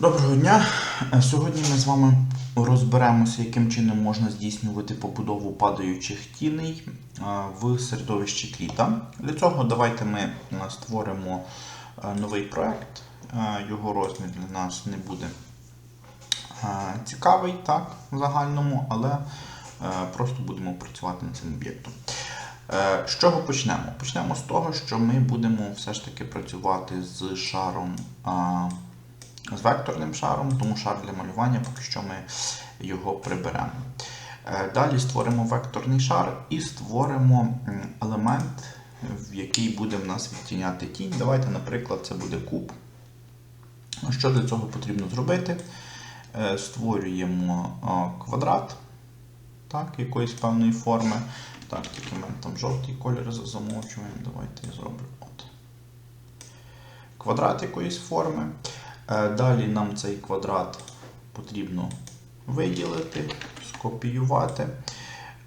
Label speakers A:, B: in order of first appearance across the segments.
A: Доброго дня! Е, Сьогодні ми з вами розберемося, яким чином можна здійснювати побудову падаючих тіней е, в середовищі кліта. Для цього давайте ми е, створимо новий проект. Його розмір для нас не буде цікавий так, в загальному, але просто будемо працювати над цим об'єктом. З чого почнемо? Почнемо з того, що ми будемо все ж таки працювати з шаром. З векторним шаром, тому шар для малювання поки що ми його приберемо. Е, Далі створимо векторний шар і створимо елемент, в який буде в нас відтіняти тінь. Давайте, наприклад, це буде куб. Що для цього потрібно зробити? Е, Створюємо квадрат так, якоїсь певної форми. Так, тільки мене там жовтий колір замовчуємо. Давайте я зроблю от. Квадрат якоїсь форми. Е, Далі нам цей квадрат потрібно виділити, скопіювати,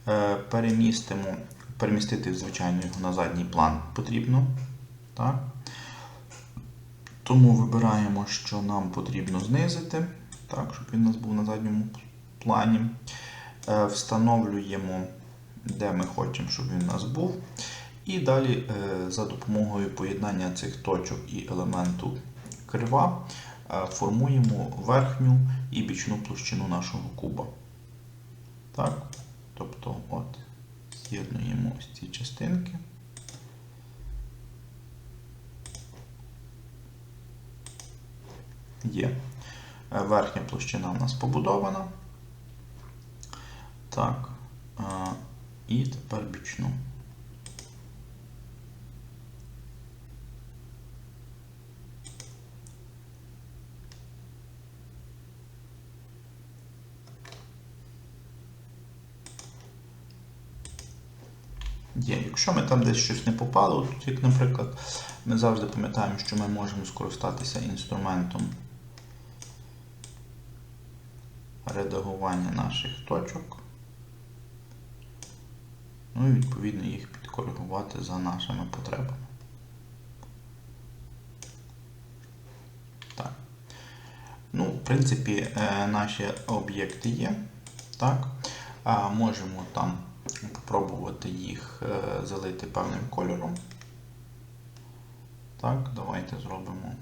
A: Е, перемістимо, перемістити, звичайно, його на задній план потрібно. Так? Тому вибираємо, що нам потрібно знизити, так, щоб він у нас був на задньому плані. Е, Встановлюємо, де ми хочемо, щоб він у нас був. І далі за допомогою поєднання цих точок і елементу крива формуємо верхню і бічну площину нашого куба. Так? Тобто, от, з'єднуємо ось ці частинки. Є. Е, Верхня площина у нас побудована. Так. е, І тепер бічну. Є. Якщо ми там десь щось не попало, тут, як, наприклад, ми завжди пам'ятаємо, що ми можемо скористатися інструментом редагування наших точок. Ну і відповідно їх підкоригувати за нашими потребами. Так. Ну, в принципі, е, наші об'єкти є. Так. А можемо там спробувати їх е, залити певним кольором. Так, давайте зробимо.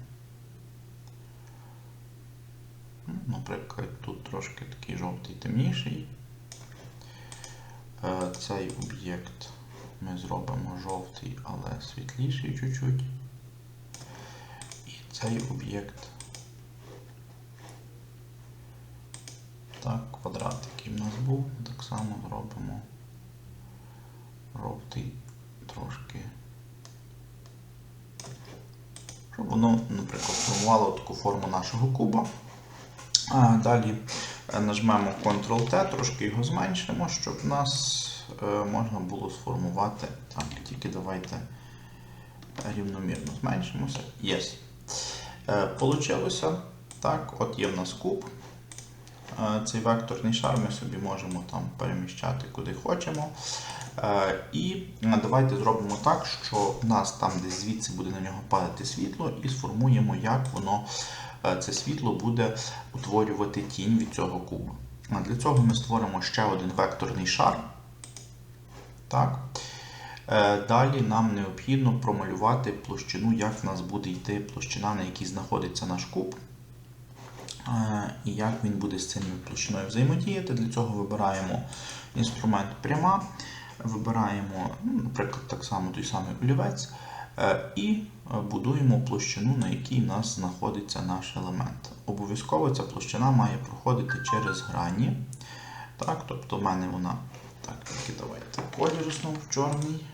A: Наприклад, тут трошки такий жовтий темніший. Е, Цей об'єкт ми зробимо жовтий, але світліший чуть-чуть. І цей об'єкт. Так, квадрат, який в нас був, так само зробимо жовтий трошки. Щоб воно, наприклад, формувало таку форму нашого куба. А далі е, нажмемо Ctrl-T, трошки його зменшимо, щоб нас е, можна було сформувати. Так, тільки давайте рівномірно зменшимося. Yes. Е, Получилося. Так, от є в нас куб. Цей векторний шар ми собі можемо там переміщати куди хочемо. Е, І е, давайте зробимо так, що в нас там десь звідси буде на нього падати світло, і сформуємо, як воно е, це світло буде утворювати тінь від цього куба. Для цього ми створимо ще один векторний шар. Так. Далі нам необхідно промалювати площину, як в нас буде йти площина, на якій знаходиться наш куб. І як він буде з цією площиною взаємодіяти. Для цього вибираємо інструмент пряма, вибираємо, ну, наприклад, так само той самий олівець, е, і е, будуємо площину, на якій в нас знаходиться наш елемент. Обов'язково ця площина має проходити через грані. Так, тобто в мене вона. Так, тільки давайте колір знову чорний.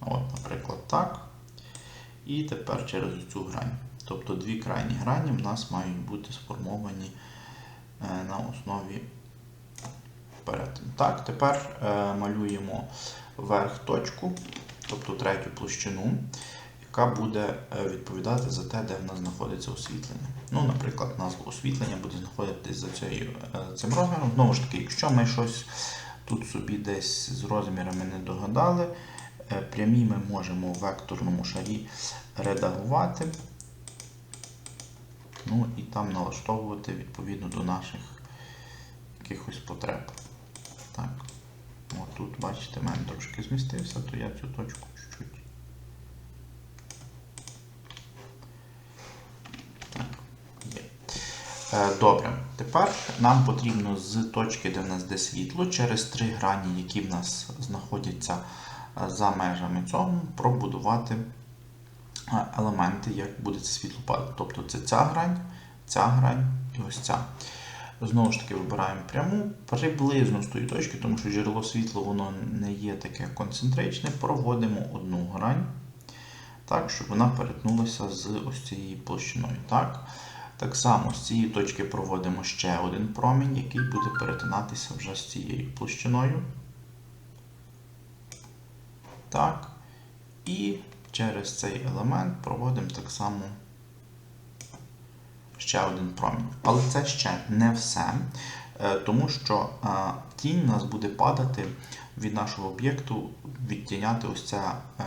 A: От, наприклад, так. І тепер через цю грань. Тобто дві крайні грані в нас мають бути сформовані е, на основі перетину. Так, тепер е, малюємо верх точку, тобто третю площину, яка буде е, відповідати за те, де в нас знаходиться освітлення. Ну, наприклад, назва освітлення буде знаходитись за цією, е, цим розміром. Знову ж таки, якщо ми щось тут собі десь з розмірами не догадали, е, прямі ми можемо в векторному шарі редагувати. Ну і там налаштовувати відповідно до наших якихось потреб. Так. От тут, бачите, в мене трошки змістився, то я цю точку чуть-чуть. Так. Е, Добре, тепер нам потрібно з точки, де в нас де світло, через три грані, які в нас знаходяться е, за межами цього, пробудувати е, елементи, як буде це світло падати. Тобто це ця грань, ця грань і ось ця. Знову ж таки, вибираємо пряму приблизно з тої точки, тому що джерело світла воно не є таке концентричне. Проводимо одну грань, так, щоб вона перетнулася з ось цією площиною. Так. Так само з цієї точки проводимо ще один промінь, який буде перетинатися вже з цією площиною. Так. І через цей елемент проводимо так само ще один промінь. Але це ще не все, е, тому що е, тінь у нас буде падати від нашого об'єкту, відтіняти ось це, е,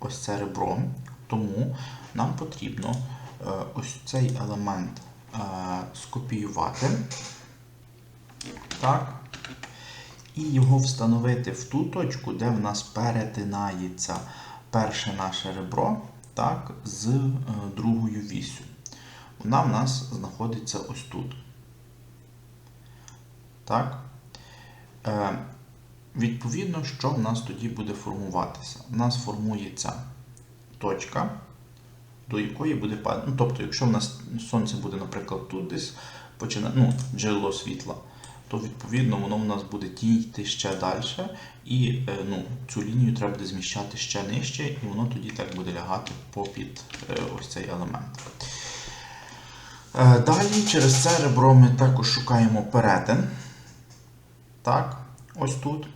A: ось це ребро. Тому нам потрібно ось цей елемент скопіювати. Так. І його встановити в ту точку, де в нас перетинається перше наше ребро так, з другою вісю. Вона в нас знаходиться ось тут. Так? Е, Відповідно, що в нас тоді буде формуватися? У нас формується точка, до якої буде падати. Ну, тобто, якщо в нас сонце буде, наприклад, тут десь почина... ну, джерело світла, то відповідно воно в нас буде йти ще далі, і е, ну, цю лінію треба буде зміщати ще нижче, і воно тоді так буде лягати попід е, ось цей елемент. Е, далі через це ребро ми також шукаємо перетин. Так, ось тут,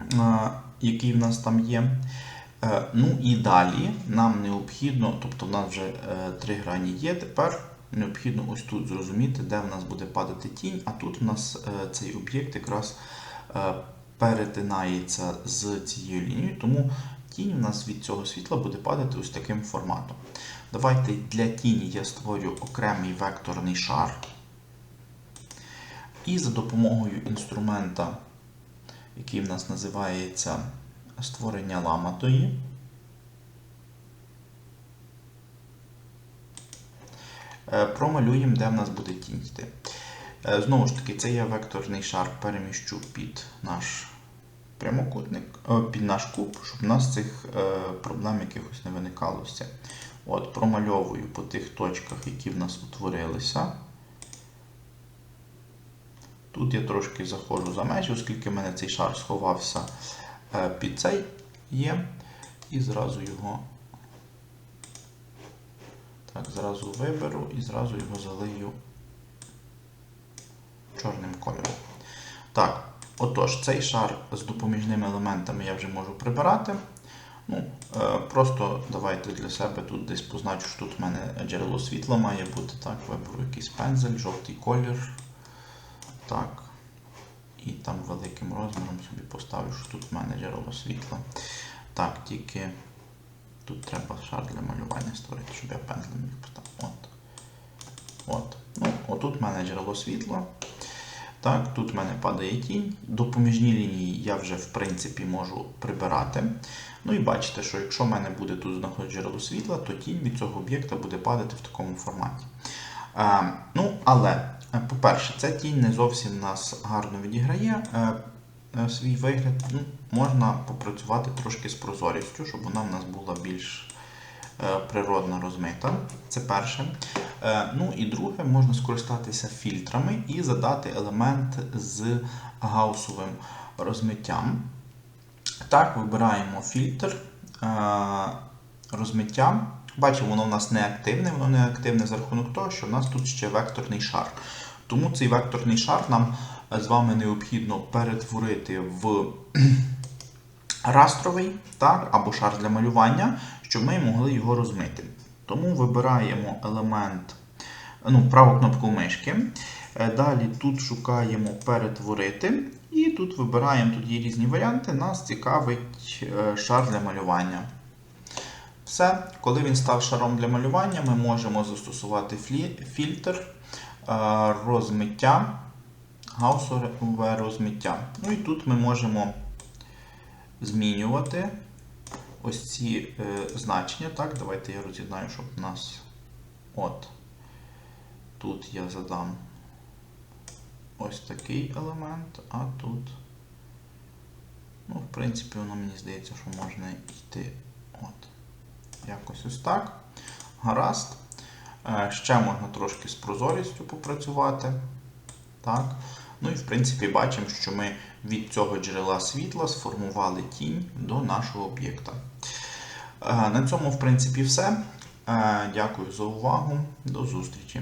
A: е, який в нас там є. Е, ну і далі нам необхідно, тобто в нас вже три грані є, тепер необхідно ось тут зрозуміти, де в нас буде падати тінь, а тут у нас цей об'єкт якраз перетинається з цією лінією, тому тінь у нас від цього світла буде падати ось таким форматом. Давайте для тіні я створю окремий векторний шар. І за допомогою інструмента, який в нас називається створення ламатої, е, промалюємо, де в нас буде тінь йти. Е, знову ж таки, це я векторний шар переміщу під наш прямокутник, е, під наш куб, щоб у нас цих проблем якихось не виникало. От, Промальовую по тих точках, які в нас утворилися. Тут я трошки заходжу за межі, оскільки в мене цей шар сховався е, під цей є. І зразу його так, зразу виберу і зразу його залию чорним кольором. Так, отож, цей шар з допоміжними елементами я вже можу прибирати. Ну, е, Просто давайте для себе тут десь позначу, що тут в мене джерело світла має бути. Так, Виберу якийсь пензель, жовтий колір. Так. І там великим розміром собі поставлю, що тут в мене джерело світла. Так, тільки тут треба шар для малювання створити, щоб я пензлем міг поставити. От. От. Ну, Отут в мене джерело світла. Так, Тут в мене падає тінь. Допоміжні лінії я вже в принципі можу прибирати. Ну і бачите, що якщо в мене буде тут знаходити джерело світла, то тінь від цього об'єкта буде падати в такому форматі. Е, ну, Але, е, по-перше, ця тінь не зовсім нас гарно відіграє е, е, свій вигляд. Ну, Можна попрацювати трошки з прозорістю, щоб вона в нас була більш е, природно розмита. Це перше. Е, ну і друге, можна скористатися фільтрами і задати елемент з гаусовим розмиттям. Так, вибираємо фільтр е, розмиття. Бачимо, воно в нас не активне, воно не активне за рахунок того, що в нас тут ще векторний шар. Тому цей векторний шар нам з вами необхідно перетворити в растровий так, або шар для малювання, щоб ми могли його розмити. Тому вибираємо елемент, ну, праву кнопку мишки. Е, далі тут шукаємо перетворити. І тут вибираємо тут є різні варіанти. Нас цікавить е, шар для малювання. Все, коли він став шаром для малювання, ми можемо застосувати фільтр е, розмиття, гаусове розмиття. Ну і тут ми можемо змінювати ось ці е, значення. Так, давайте я роз'єднаю, щоб у нас от. Тут я задам ось такий елемент, а тут. Ну, в принципі, воно мені здається, що можна йти от. Якось ось так. Гаразд. Е, Ще можна трошки з прозорістю попрацювати. Так. Ну і в принципі бачимо, що ми від цього джерела світла сформували тінь до нашого об'єкта. На цьому, в принципі, все. Е, Дякую за увагу. До зустрічі.